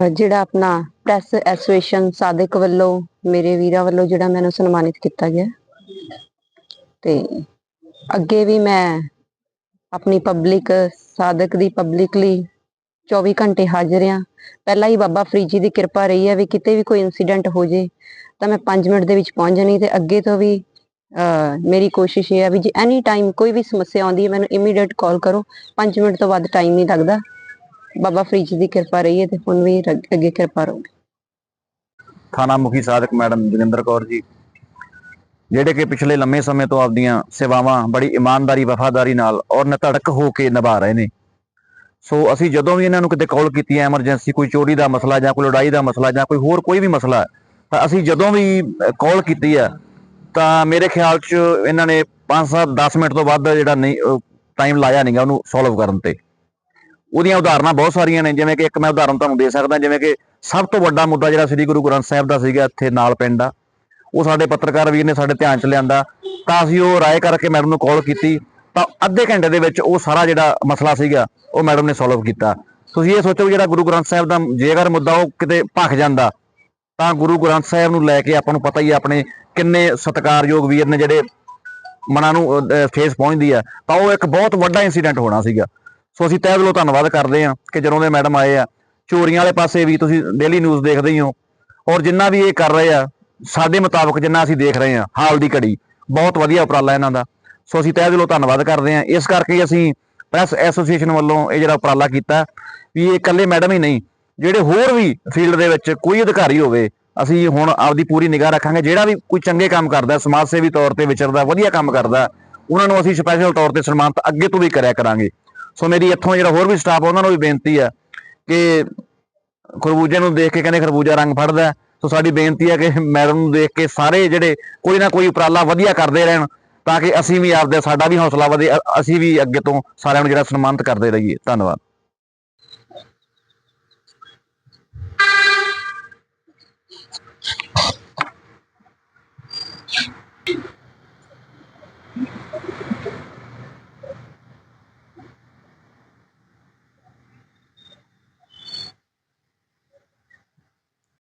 ਜਿਹੜਾ ਆਪਣਾ press association Sadiq ਵੱਲੋਂ, ਮੇਰੇ ਵੀਰਾਂ ਵੱਲੋਂ ਜਿਹੜਾ ਮੈਨੂੰ ਸਨਮਾਨਿਤ ਕੀਤਾ ਗਿਆ। ਤੇ ਅੱਗੇ ਵੀ ਮੈਂ ਆਪਣੀ ਪਬਲਿਕ ਸਾਦਿਕ ਦੀ ਪਬਲਿਕਲੀ 24 ਘੰਟੇ ਹਾਜ਼ਰ ਆ ਪਹਿਲਾਂ ਹੀ ਬਾਬਾ ਫਰੀਦ ਜੀ ਦੀ ਕਿਰਪਾ ਰਹੀ ਹੈ ਵੀ ਕਿਤੇ ਵੀ ਕੋਈ ਇਨਸੀਡੈਂਟ ਹੋ ਜੇ, ਤਾਂ ਮੈਂ 5 ਮਿੰਟ ਦੇ ਵਿੱਚ ਪਹੁੰਚ ਜਾਣੀ ਤੇ ਅੱਗੇ ਤੋਂ ਵੀ ਮੇਰੀ ਕੋਸ਼ਿਸ਼ ਇਹ ਹੈ ਵੀ ਜੇ ਐਨੀ ਟਾਈਮ ਕੋਈ ਵੀ ਸਮੱਸਿਆ ਆਉਂਦੀ ਹੈ, ਮੈਨੂੰ ਇਮੀਡੀਏਟ ਕਾਲ ਕਰੋ। 5 ਮਿੰਟ ਤੋਂ ਵੱਧ ਟਾਈਮ ਨਹੀਂ ਲੱਗਦਾ। ਬਾਬਾ ਫਰੀਦ ਜੀ ਦੀ ਕਿਰਪਾ ਰਹੀ ਹੈ ਤੇ ਹੁਣ ਵੀ ਰ- ਅੱਗੇ ਕਿਰਪਾ ਰਹੂਗੀ। ਥਾਣਾ ਮੁਖੀ ਸਾਧਕ ਮੈਡਮ ਜੋਗਿੰਦਰ ਕੌਰ ਜੀ। ਜਿਹੜੇ ਕਿ ਪਿਛਲੇ ਲੰਮੇ ਸਮੇਂ ਤੋਂ ਆਪਦੀਆਂ ਸੇਵਾਵਾਂ ਬੜੀ ਇਮਾਨਦਾਰੀ ਵਫਾਦਾਰੀ ਨਾਲ ਔਰ ਨਿਧੜਕ ਹੋ ਕੇ ਨਿਭਾ ਰਹੇ ਨੇ। ਸੋ ਅਸੀਂ ਜਦੋਂ ਵੀ ਇਹਨਾਂ ਨੂੰ ਕਿਤੇ ਕਾਲ ਕੀਤੀ ਹੈ ਐਮਰਜੈਂਸੀ ਕੋਈ ਚੋਰੀ ਦਾ ਮਸਲਾ ਜਾਂ ਕੋਈ ਲੜਾਈ ਦਾ ਮਸਲਾ ਜਾਂ ਕੋਈ ਹੋਰ ਕੋਈ ਵੀ ਮਸਲਾ ਹੈ, ਤਾਂ ਅਸੀਂ ਜਦੋਂ ਵੀ ਕਾਲ ਕੀਤੀ ਹੈ ਤਾਂ ਮੇਰੇ ਖਿਆਲ 'ਚ ਇਹਨਾਂ ਨੇ 5-7 10 ਮਿੰਟ ਤੋਂ ਵੱਧ ਜਿਹੜਾ ਨਹੀਂ ਟਾਈਮ ਲਾਇਆ ਨਹੀਂਗਾ ਉਹਨੂੰ ਸੋਲਵ ਕਰਨ ਤੇ। ਉਹਦੀਆਂ ਉਦਾਹਰਨਾਂ ਬਹੁਤ ਸਾਰੀਆਂ ਨੇ, ਜਿਵੇਂ ਕਿ ਇੱਕ ਮੈਂ ਉਦਾਹਰਨ ਤੁਹਾਨੂੰ ਦੇ ਸਕਦਾ, ਜਿਵੇਂ ਕਿ ਸਭ ਤੋਂ ਵੱਡਾ ਮੁੱਦਾ ਜਿਹੜਾ ਸ੍ਰੀ ਗੁਰੂ ਗ੍ਰੰਥ ਸਾਹਿਬ ਦਾ ਸੀਗਾ ਇੱਥੇ ਨਾਲ ਪਿੰਡ ਆ। ਉਹ ਸਾਡੇ ਪੱਤਰਕਾਰ ਵੀਰ ਨੇ ਸਾਡੇ ਧਿਆਨ 'ਚ ਲਿਆਂਦਾ, ਤਾਂ ਅਸੀਂ ਉਹ ਰਾਏ ਕਰਕੇ ਮੈਡਮ ਨੂੰ ਕਾਲ ਕੀਤੀ, ਤਾਂ ਅੱਧੇ ਘੰਟੇ ਦੇ ਵਿੱਚ ਉਹ ਸਾਰਾ ਜਿਹੜਾ ਮਸਲਾ ਸੀਗਾ, ਉਹ ਮੈਡਮ ਨੇ ਸੋਲਵ ਕੀਤਾ। ਤੁਸੀਂ ਇਹ ਸੋਚੋ ਵੀ ਜਿਹੜਾ ਗੁਰੂ ਗ੍ਰੰਥ ਸਾਹਿਬ ਦਾ ਜੇਕਰ ਮੁੱਦਾ ਉਹ ਕਿਤੇ ਭਖ ਜਾਂਦਾ, ਤਾਂ ਗੁਰੂ ਗ੍ਰੰਥ ਸਾਹਿਬ ਨੂੰ ਲੈ ਕੇ ਆਪਾਂ ਨੂੰ ਪਤਾ ਹੀ ਹੈ ਆਪਣੇ ਕਿੰਨੇ ਸਤਿਕਾਰਯੋਗ ਵੀਰ ਨੇ ਜਿਹੜੇ ਮਨਾਂ ਨੂੰ ਫੇਸ ਪਹੁੰਚਦੀ ਆ। ਤਾਂ ਉਹ ਇੱਕ ਬਹੁਤ ਵੱਡਾ ਇਨਸੀਡੈਂਟ ਹੋਣਾ ਸੀਗਾ। ਸੋ ਅਸੀਂ ਤਹਿ ਦਿਲੋਂ ਧੰਨਵਾਦ ਕਰਦੇ ਹਾਂ ਕਿ ਜਦੋਂ ਦੇ ਮੈਡਮ ਆਏ ਆ। ਚੋਰੀਆਂ ਵਾਲੇ ਪਾਸੇ ਵੀ ਤੁਸੀਂ ਡੇਲੀ ਨਿਊਜ਼ ਦੇਖਦੇ ਹੀ ਹੋ। ਔਰ ਜਿੰਨਾ ਵੀ ਇਹ ਕਰ ਰਹੇ ਆ, ਸਾਡੇ ਮੁਤਾਬਕ ਜਿੰਨਾ ਅਸੀਂ ਦੇਖ ਰਹੇ ਹਾਂ, ਹਾਲ ਦੀ ਘੜੀ, ਬਹੁਤ ਵਧੀਆ ਉਪਰਾਲਾ ਇਹਨਾਂ ਦਾ। ਸੋ ਅਸੀਂ ਤਹਿ ਦਿਲੋਂ ਧੰਨਵਾਦ ਕਰਦੇ ਹਾਂ। ਇਸ ਕਰਕੇ ਅਸੀਂ ਪ੍ਰੈਸ ਐਸੋਸੀਏਸ਼ਨ ਵੱਲੋਂ ਇਹ ਜਿਹੜਾ ਉਪਰਾਲਾ ਕੀਤਾ ਵੀ ਇਹ ਇਕੱਲੇ ਮੈਡਮ ਹੀ ਨਹੀਂ, ਜਿਹੜੇ ਹੋਰ ਵੀ ਫੀਲਡ ਦੇ ਵਿੱਚ ਕੋਈ ਅਧਿਕਾਰੀ ਹੋਵੇ, ਅਸੀਂ ਹੁਣ ਆਪਦੀ ਪੂਰੀ ਨਿਗਾਹ ਰੱਖਾਂਗੇ। ਜਿਹੜਾ ਵੀ ਕੋਈ ਚੰਗੇ ਕੰਮ ਕਰਦਾ, ਸਮਾਜ ਸੇਵੀ ਤੌਰ ਤੇ ਵਿਚਰਦਾ, ਵਧੀਆ ਕੰਮ ਕਰਦਾ, ਉਹਨਾਂ ਨੂੰ ਅਸੀਂ ਸਪੈਸ਼ਲ ਤੌਰ ਤੇ ਸਨਮਾਨਿਤ ਅੱਗੇ ਤੋਂ ਵੀ ਕਰਿਆ ਕਰਾਂਗੇ। ਸੋ ਮੇਰੀ ਇੱਥੋਂ ਜਿਹੜਾ ਹੋਰ ਵੀ ਸਟਾਫ ਉਹਨਾਂ ਨੂੰ ਵੀ ਬੇਨਤੀ ਹੈ ਕਿ ਖਰਬੂਜੇ ਨੂੰ ਦੇਖ ਕੇ ਕਹਿੰਦੇ ਖਰਬੂਜਾ ਰੰਗ ਫੜਦਾ ਸੋ ਸਾਡੀ ਬੇਨਤੀ ਹੈ ਕਿ ਮੈਡਮ ਨੂੰ ਦੇਖ ਕੇ ਸਾਰੇ ਜਿਹੜੇ ਕੋਈ ਨਾ ਕੋਈ ਉਪਰਾਲਾ ਵਧੀਆ ਕਰਦੇ ਰਹਿਣ ਤਾਂ ਕਿ ਅਸੀਂ ਵੀ ਆਪਦੇ, ਸਾਡਾ ਵੀ ਹੌਸਲਾ ਵਧੇ ਅਸੀਂ ਵੀ ਅੱਗੇ ਤੋਂ ਸਾਰਿਆਂ ਨੂੰ ਜਿਹੜਾ ਸਨਮਾਨਿਤ ਕਰਦੇ ਰਹੀਏ। ਧੰਨਵਾਦ।